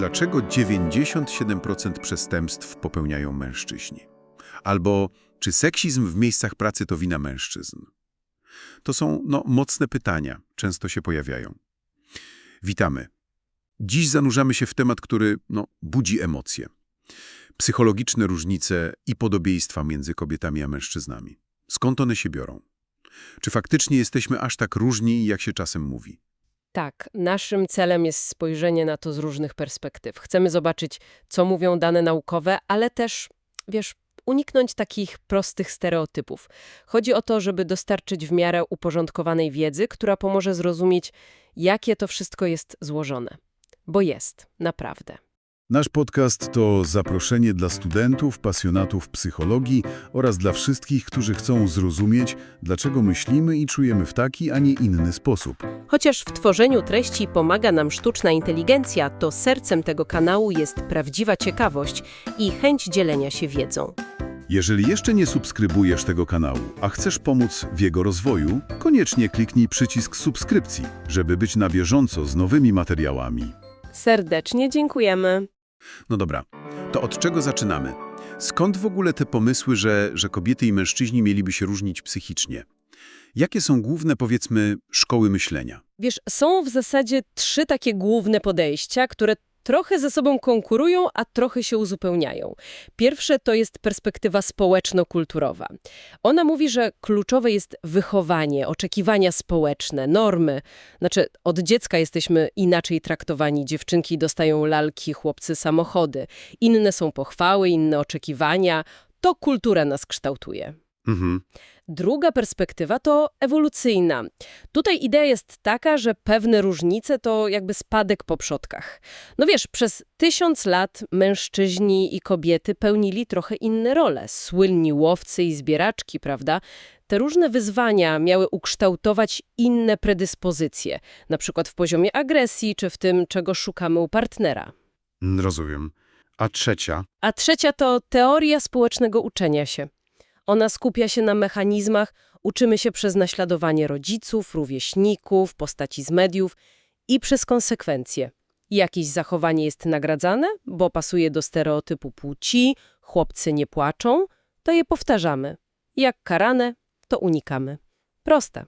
dlaczego 97% przestępstw popełniają mężczyźni? Albo czy seksizm w miejscach pracy to wina mężczyzn? To są no, mocne pytania, często się pojawiają. Witamy. Dziś zanurzamy się w temat, który no, budzi emocje. Psychologiczne różnice i podobieństwa między kobietami a mężczyznami. Skąd one się biorą? Czy faktycznie jesteśmy aż tak różni, jak się czasem mówi? Tak, naszym celem jest spojrzenie na to z różnych perspektyw. Chcemy zobaczyć, co mówią dane naukowe, ale też, wiesz, uniknąć takich prostych stereotypów. Chodzi o to, żeby dostarczyć w miarę uporządkowanej wiedzy, która pomoże zrozumieć, jakie to wszystko jest złożone. Bo jest, naprawdę. Nasz podcast to zaproszenie dla studentów, pasjonatów psychologii oraz dla wszystkich, którzy chcą zrozumieć, dlaczego myślimy i czujemy w taki, a nie inny sposób. Chociaż w tworzeniu treści pomaga nam sztuczna inteligencja, to sercem tego kanału jest prawdziwa ciekawość i chęć dzielenia się wiedzą. Jeżeli jeszcze nie subskrybujesz tego kanału, a chcesz pomóc w jego rozwoju, koniecznie kliknij przycisk subskrypcji, żeby być na bieżąco z nowymi materiałami. Serdecznie dziękujemy. No dobra, to od czego zaczynamy? Skąd w ogóle te pomysły, że, że kobiety i mężczyźni mieliby się różnić psychicznie? Jakie są główne, powiedzmy, szkoły myślenia? Wiesz, są w zasadzie trzy takie główne podejścia, które trochę ze sobą konkurują, a trochę się uzupełniają. Pierwsze to jest perspektywa społeczno-kulturowa. Ona mówi, że kluczowe jest wychowanie, oczekiwania społeczne, normy. Znaczy, od dziecka jesteśmy inaczej traktowani. Dziewczynki dostają lalki, chłopcy samochody. Inne są pochwały, inne oczekiwania. To kultura nas kształtuje. Mhm. Druga perspektywa to ewolucyjna. Tutaj idea jest taka, że pewne różnice to jakby spadek po przodkach. No wiesz, przez tysiąc lat mężczyźni i kobiety pełnili trochę inne role. Słynni łowcy i zbieraczki, prawda? Te różne wyzwania miały ukształtować inne predyspozycje, na przykład w poziomie agresji czy w tym, czego szukamy u partnera. Rozumiem. A trzecia? A trzecia to teoria społecznego uczenia się. Ona skupia się na mechanizmach, uczymy się przez naśladowanie rodziców, rówieśników, postaci z mediów i przez konsekwencje. Jakieś zachowanie jest nagradzane, bo pasuje do stereotypu płci, chłopcy nie płaczą, to je powtarzamy. Jak karane, to unikamy. Proste.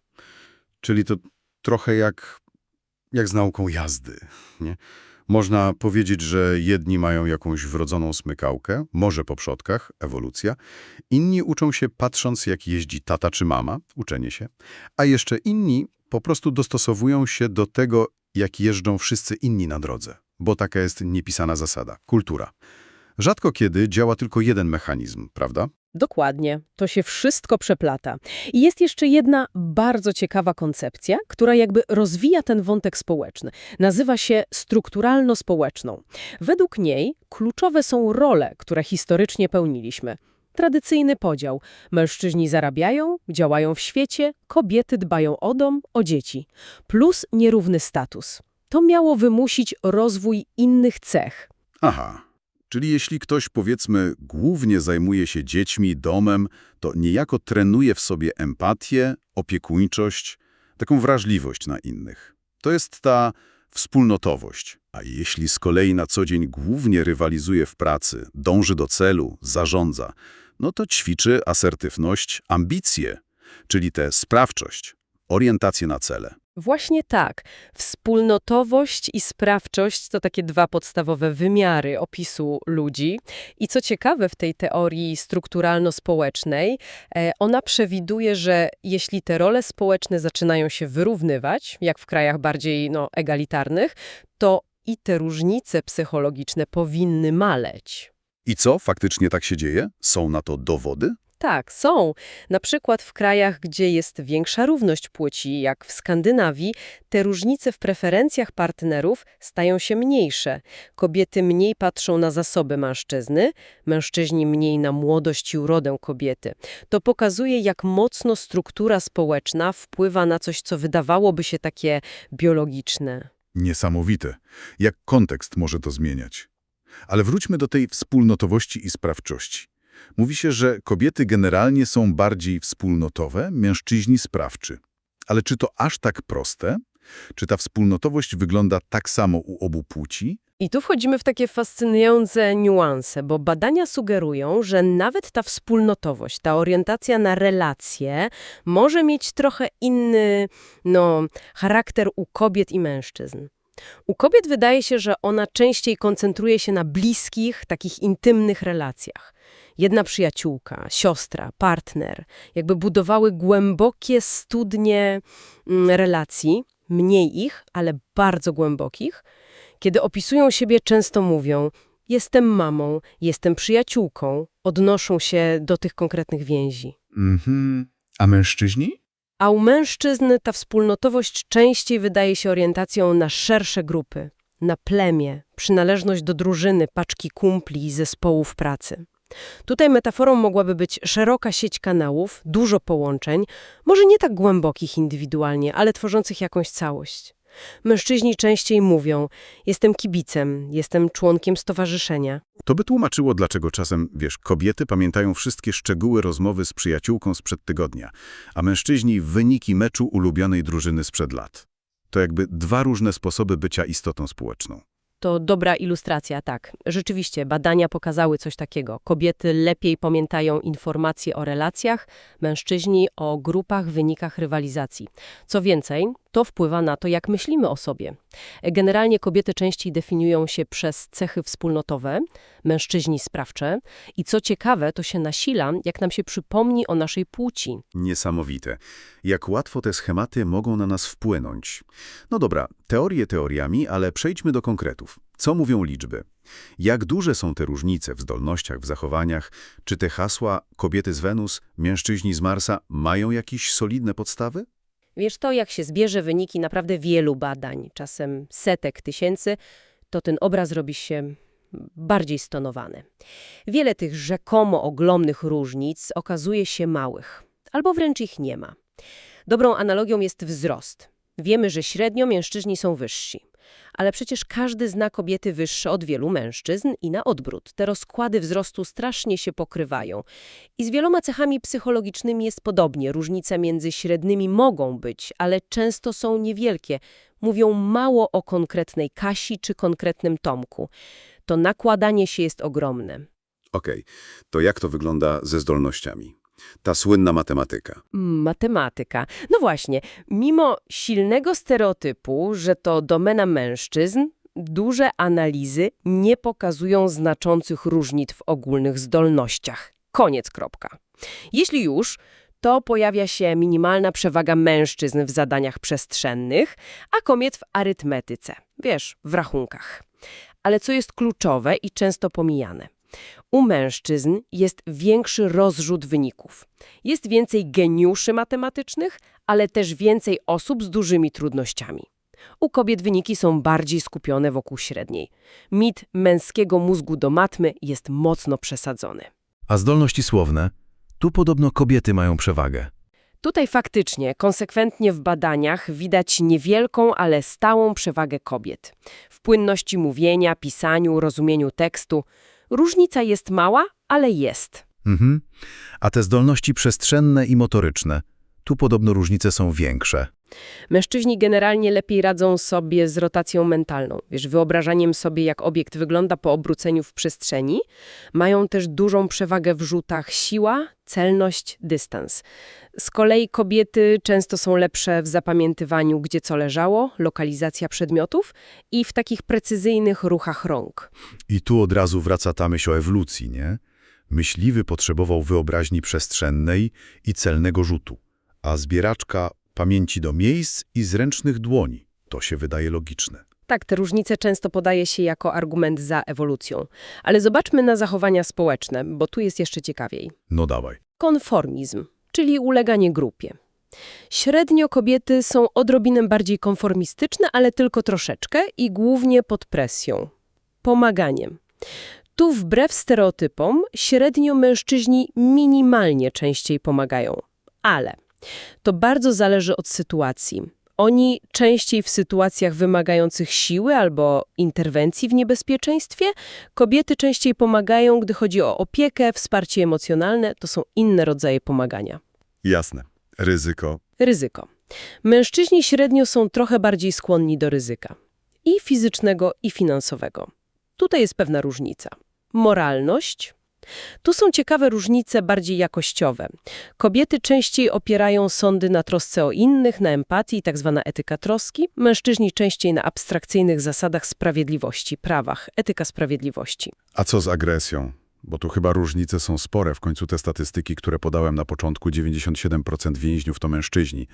Czyli to trochę jak, jak z nauką jazdy, nie? Można powiedzieć, że jedni mają jakąś wrodzoną smykałkę, może po przodkach, ewolucja, inni uczą się patrząc jak jeździ tata czy mama, uczenie się, a jeszcze inni po prostu dostosowują się do tego, jak jeżdżą wszyscy inni na drodze, bo taka jest niepisana zasada, kultura. Rzadko kiedy działa tylko jeden mechanizm, prawda? Dokładnie. To się wszystko przeplata. I jest jeszcze jedna bardzo ciekawa koncepcja, która jakby rozwija ten wątek społeczny. Nazywa się strukturalno-społeczną. Według niej kluczowe są role, które historycznie pełniliśmy. Tradycyjny podział. Mężczyźni zarabiają, działają w świecie, kobiety dbają o dom, o dzieci. Plus nierówny status. To miało wymusić rozwój innych cech. Aha, czyli jeśli ktoś, powiedzmy, głównie zajmuje się dziećmi, domem, to niejako trenuje w sobie empatię, opiekuńczość, taką wrażliwość na innych. To jest ta wspólnotowość. A jeśli z kolei na co dzień głównie rywalizuje w pracy, dąży do celu, zarządza, no to ćwiczy asertywność, ambicje, czyli tę sprawczość, orientację na cele. Właśnie tak. Wspólnotowość i sprawczość to takie dwa podstawowe wymiary opisu ludzi. I co ciekawe w tej teorii strukturalno-społecznej, e, ona przewiduje, że jeśli te role społeczne zaczynają się wyrównywać, jak w krajach bardziej no, egalitarnych, to i te różnice psychologiczne powinny maleć. I co, faktycznie tak się dzieje? Są na to dowody? Tak, są. Na przykład w krajach, gdzie jest większa równość płci, jak w Skandynawii, te różnice w preferencjach partnerów stają się mniejsze. Kobiety mniej patrzą na zasoby mężczyzny, mężczyźni mniej na młodość i urodę kobiety. To pokazuje, jak mocno struktura społeczna wpływa na coś, co wydawałoby się takie biologiczne. Niesamowite. Jak kontekst może to zmieniać. Ale wróćmy do tej wspólnotowości i sprawczości. Mówi się, że kobiety generalnie są bardziej wspólnotowe, mężczyźni sprawczy. Ale czy to aż tak proste? Czy ta wspólnotowość wygląda tak samo u obu płci? I tu wchodzimy w takie fascynujące niuanse, bo badania sugerują, że nawet ta wspólnotowość, ta orientacja na relacje może mieć trochę inny, no, charakter u kobiet i mężczyzn. U kobiet wydaje się, że ona częściej koncentruje się na bliskich, takich intymnych relacjach. Jedna przyjaciółka, siostra, partner, jakby budowały głębokie studnie mm, relacji, mniej ich, ale bardzo głębokich. Kiedy opisują siebie, często mówią: Jestem mamą, jestem przyjaciółką, odnoszą się do tych konkretnych więzi. Mhm. A mężczyźni? A u mężczyzn ta wspólnotowość częściej wydaje się orientacją na szersze grupy, na plemię, przynależność do drużyny, paczki kumpli i zespołów pracy. Tutaj metaforą mogłaby być szeroka sieć kanałów, dużo połączeń, może nie tak głębokich indywidualnie, ale tworzących jakąś całość. Mężczyźni częściej mówią: Jestem kibicem, jestem członkiem stowarzyszenia. To by tłumaczyło, dlaczego czasem, wiesz, kobiety pamiętają wszystkie szczegóły rozmowy z przyjaciółką sprzed tygodnia, a mężczyźni wyniki meczu ulubionej drużyny sprzed lat. To jakby dwa różne sposoby bycia istotą społeczną. To dobra ilustracja, tak. Rzeczywiście, badania pokazały coś takiego. Kobiety lepiej pamiętają informacje o relacjach, mężczyźni o grupach, wynikach rywalizacji. Co więcej, to wpływa na to, jak myślimy o sobie. Generalnie kobiety częściej definiują się przez cechy wspólnotowe, mężczyźni sprawcze i co ciekawe, to się nasila, jak nam się przypomni o naszej płci. Niesamowite. Jak łatwo te schematy mogą na nas wpłynąć. No dobra, teorie teoriami, ale przejdźmy do konkretów. Co mówią liczby? Jak duże są te różnice w zdolnościach, w zachowaniach? Czy te hasła kobiety z Wenus, mężczyźni z Marsa mają jakieś solidne podstawy? Wiesz to, jak się zbierze wyniki naprawdę wielu badań, czasem setek tysięcy, to ten obraz robi się bardziej stonowany. Wiele tych rzekomo ogromnych różnic okazuje się małych, albo wręcz ich nie ma. Dobrą analogią jest wzrost. Wiemy, że średnio mężczyźni są wyżsi. Ale przecież każdy zna kobiety wyższe od wielu mężczyzn i na odwrót. Te rozkłady wzrostu strasznie się pokrywają. I z wieloma cechami psychologicznymi jest podobnie. Różnice między średnimi mogą być, ale często są niewielkie. Mówią mało o konkretnej Kasi czy konkretnym Tomku. To nakładanie się jest ogromne. Okej, to jak to wygląda ze zdolnościami? Ta słynna matematyka. Matematyka. No właśnie, mimo silnego stereotypu, że to domena mężczyzn, duże analizy nie pokazują znaczących różnic w ogólnych zdolnościach. Koniec, kropka. Jeśli już, to pojawia się minimalna przewaga mężczyzn w zadaniach przestrzennych, a kobiet w arytmetyce, wiesz, w rachunkach. Ale co jest kluczowe i często pomijane? U mężczyzn jest większy rozrzut wyników. Jest więcej geniuszy matematycznych, ale też więcej osób z dużymi trudnościami. U kobiet wyniki są bardziej skupione wokół średniej. Mit męskiego mózgu do matmy jest mocno przesadzony. A zdolności słowne? Tu podobno kobiety mają przewagę. Tutaj faktycznie, konsekwentnie w badaniach widać niewielką, ale stałą przewagę kobiet. W płynności mówienia, pisaniu, rozumieniu tekstu. Różnica jest mała, ale jest. Mhm. A te zdolności przestrzenne i motoryczne? Tu podobno różnice są większe. Mężczyźni generalnie lepiej radzą sobie z rotacją mentalną, wiesz, wyobrażaniem sobie, jak obiekt wygląda po obróceniu w przestrzeni. Mają też dużą przewagę w rzutach siła, celność, dystans. Z kolei kobiety często są lepsze w zapamiętywaniu, gdzie co leżało, lokalizacja przedmiotów i w takich precyzyjnych ruchach rąk. I tu od razu wraca ta myśl o ewolucji, nie? Myśliwy potrzebował wyobraźni przestrzennej i celnego rzutu, a zbieraczka pamięci do miejsc i zręcznych dłoni. To się wydaje logiczne. Tak, te różnice często podaje się jako argument za ewolucją. Ale zobaczmy na zachowania społeczne, bo tu jest jeszcze ciekawiej. No dawaj. Konformizm, czyli uleganie grupie. Średnio kobiety są odrobinę bardziej konformistyczne, ale tylko troszeczkę i głównie pod presją. Pomaganiem. Tu wbrew stereotypom średnio mężczyźni minimalnie częściej pomagają. Ale to bardzo zależy od sytuacji. Oni częściej w sytuacjach wymagających siły albo interwencji w niebezpieczeństwie, kobiety częściej pomagają, gdy chodzi o opiekę, wsparcie emocjonalne, to są inne rodzaje pomagania. Jasne. Ryzyko. Ryzyko. Mężczyźni średnio są trochę bardziej skłonni do ryzyka. I fizycznego, i finansowego. Tutaj jest pewna różnica. Moralność. Tu są ciekawe różnice bardziej jakościowe. Kobiety częściej opierają sądy na trosce o innych, na empatii, tzw. etyka troski. Mężczyźni częściej na abstrakcyjnych zasadach sprawiedliwości, prawach, etyka sprawiedliwości. A co z agresją? Bo tu chyba różnice są spore. W końcu te statystyki, które podałem na początku, 97% więźniów to mężczyźni.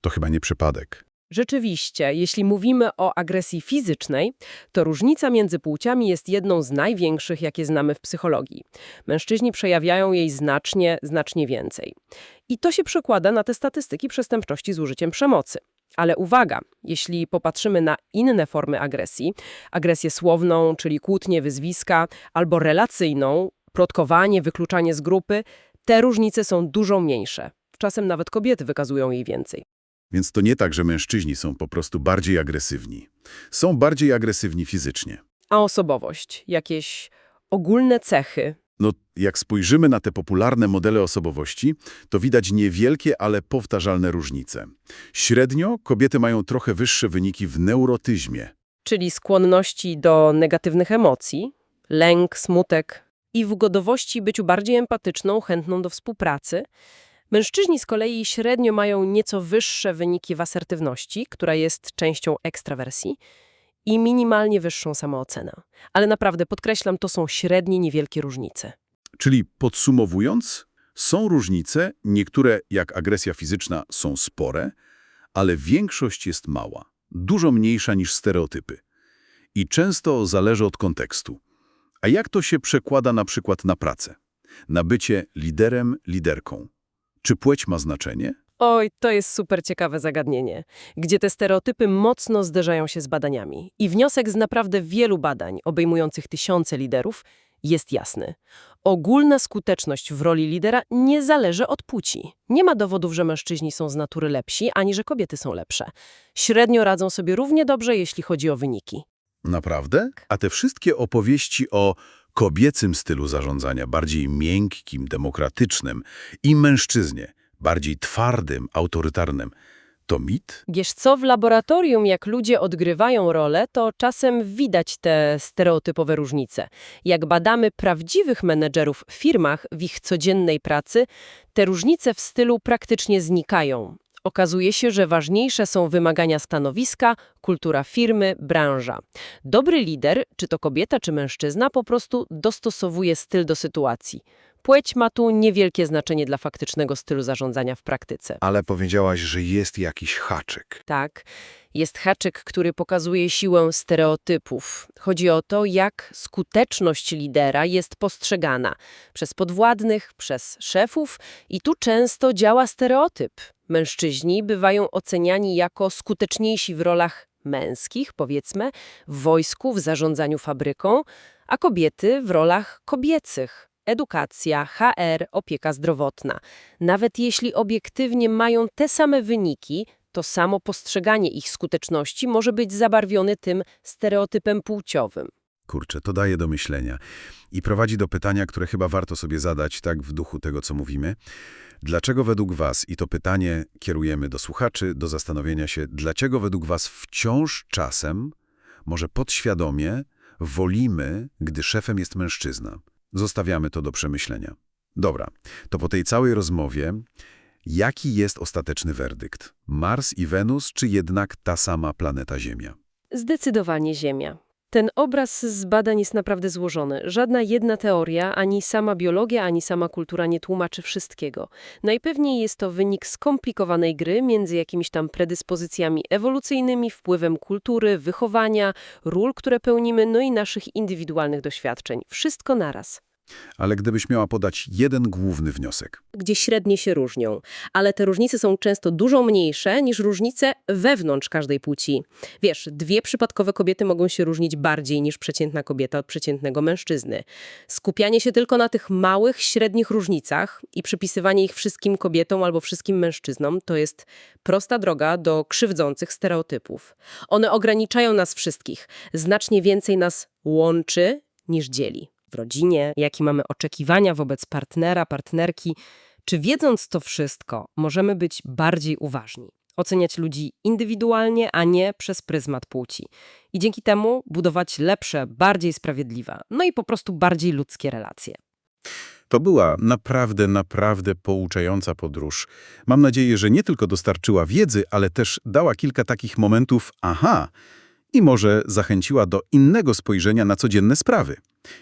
To chyba nie przypadek. Rzeczywiście, jeśli mówimy o agresji fizycznej, to różnica między płciami jest jedną z największych, jakie znamy w psychologii. Mężczyźni przejawiają jej znacznie, znacznie więcej. I to się przekłada na te statystyki przestępczości z użyciem przemocy. Ale uwaga, jeśli popatrzymy na inne formy agresji, agresję słowną, czyli kłótnie, wyzwiska, albo relacyjną, plotkowanie, wykluczanie z grupy, te różnice są dużo mniejsze. Czasem nawet kobiety wykazują jej więcej. Więc to nie tak, że mężczyźni są po prostu bardziej agresywni. Są bardziej agresywni fizycznie. A osobowość, jakieś ogólne cechy, No, jak spojrzymy na te popularne modele osobowości, to widać niewielkie, ale powtarzalne różnice. Średnio kobiety mają trochę wyższe wyniki w neurotyzmie. czyli skłonności do negatywnych emocji, lęk, smutek i w godowości byciu bardziej empatyczną, chętną do współpracy. Mężczyźni z kolei średnio mają nieco wyższe wyniki w asertywności, która jest częścią ekstrawersji, i minimalnie wyższą samoocenę. Ale naprawdę, podkreślam, to są średnie, niewielkie różnice. Czyli podsumowując, są różnice, niektóre jak agresja fizyczna są spore, ale większość jest mała, dużo mniejsza niż stereotypy. I często zależy od kontekstu. A jak to się przekłada na przykład na pracę? Na bycie liderem, liderką? Czy płeć ma znaczenie? Oj, to jest super ciekawe zagadnienie, gdzie te stereotypy mocno zderzają się z badaniami. I wniosek z naprawdę wielu badań, obejmujących tysiące liderów, jest jasny. Ogólna skuteczność w roli lidera nie zależy od płci. Nie ma dowodów, że mężczyźni są z natury lepsi, ani że kobiety są lepsze. Średnio radzą sobie równie dobrze, jeśli chodzi o wyniki. Naprawdę? A te wszystkie opowieści o kobiecym stylu zarządzania, bardziej miękkim, demokratycznym, i mężczyznie, bardziej twardym, autorytarnym, to mit? Wiesz co, w laboratorium jak ludzie odgrywają rolę, to czasem widać te stereotypowe różnice. Jak badamy prawdziwych menedżerów w firmach w ich codziennej pracy, te różnice w stylu praktycznie znikają. Okazuje się, że ważniejsze są wymagania stanowiska, kultura firmy, branża. Dobry lider, czy to kobieta, czy mężczyzna, po prostu dostosowuje styl do sytuacji. Płeć ma tu niewielkie znaczenie dla faktycznego stylu zarządzania w praktyce. Ale powiedziałaś, że jest jakiś haczyk. Tak, jest haczyk, który pokazuje siłę stereotypów. Chodzi o to, jak skuteczność lidera jest postrzegana przez podwładnych, przez szefów i tu często działa stereotyp. Mężczyźni bywają oceniani jako skuteczniejsi w rolach męskich, powiedzmy, w wojsku, w zarządzaniu fabryką, a kobiety w rolach kobiecych. Edukacja, HR, opieka zdrowotna. Nawet jeśli obiektywnie mają te same wyniki, to samo postrzeganie ich skuteczności może być zabarwione tym stereotypem płciowym. Kurczę, to daje do myślenia i prowadzi do pytania, które chyba warto sobie zadać, tak w duchu tego, co mówimy. Dlaczego według Was, i to pytanie kierujemy do słuchaczy, do zastanowienia się, dlaczego według Was wciąż czasem, może podświadomie, wolimy, gdy szefem jest mężczyzna? Zostawiamy to do przemyślenia. Dobra, to po tej całej rozmowie, jaki jest ostateczny werdykt? Mars i Wenus, czy jednak ta sama planeta Ziemia? Zdecydowanie Ziemia. Ten obraz z badań jest naprawdę złożony. Żadna jedna teoria, ani sama biologia, ani sama kultura nie tłumaczy wszystkiego. Najpewniej jest to wynik skomplikowanej gry między jakimiś tam predyspozycjami ewolucyjnymi, wpływem kultury, wychowania, ról, które pełnimy, no i naszych indywidualnych doświadczeń. Wszystko naraz. Ale gdybyś miała podać jeden główny wniosek, gdzie średnie się różnią, ale te różnice są często dużo mniejsze niż różnice wewnątrz każdej płci. Wiesz, dwie przypadkowe kobiety mogą się różnić bardziej niż przeciętna kobieta od przeciętnego mężczyzny. Skupianie się tylko na tych małych, średnich różnicach i przypisywanie ich wszystkim kobietom albo wszystkim mężczyznom to jest prosta droga do krzywdzących stereotypów. One ograniczają nas wszystkich, znacznie więcej nas łączy niż dzieli w rodzinie, jakie mamy oczekiwania wobec partnera, partnerki, czy wiedząc to wszystko, możemy być bardziej uważni. oceniać ludzi indywidualnie, a nie przez pryzmat płci. I dzięki temu budować lepsze, bardziej sprawiedliwe, no i po prostu bardziej ludzkie relacje. To była naprawdę, naprawdę pouczająca podróż. Mam nadzieję, że nie tylko dostarczyła wiedzy, ale też dała kilka takich momentów aha i może zachęciła do innego spojrzenia na codzienne sprawy.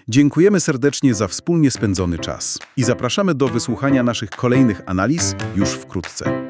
Dziękujemy serdecznie za wspólnie spędzony czas i zapraszamy do wysłuchania naszych kolejnych analiz już wkrótce.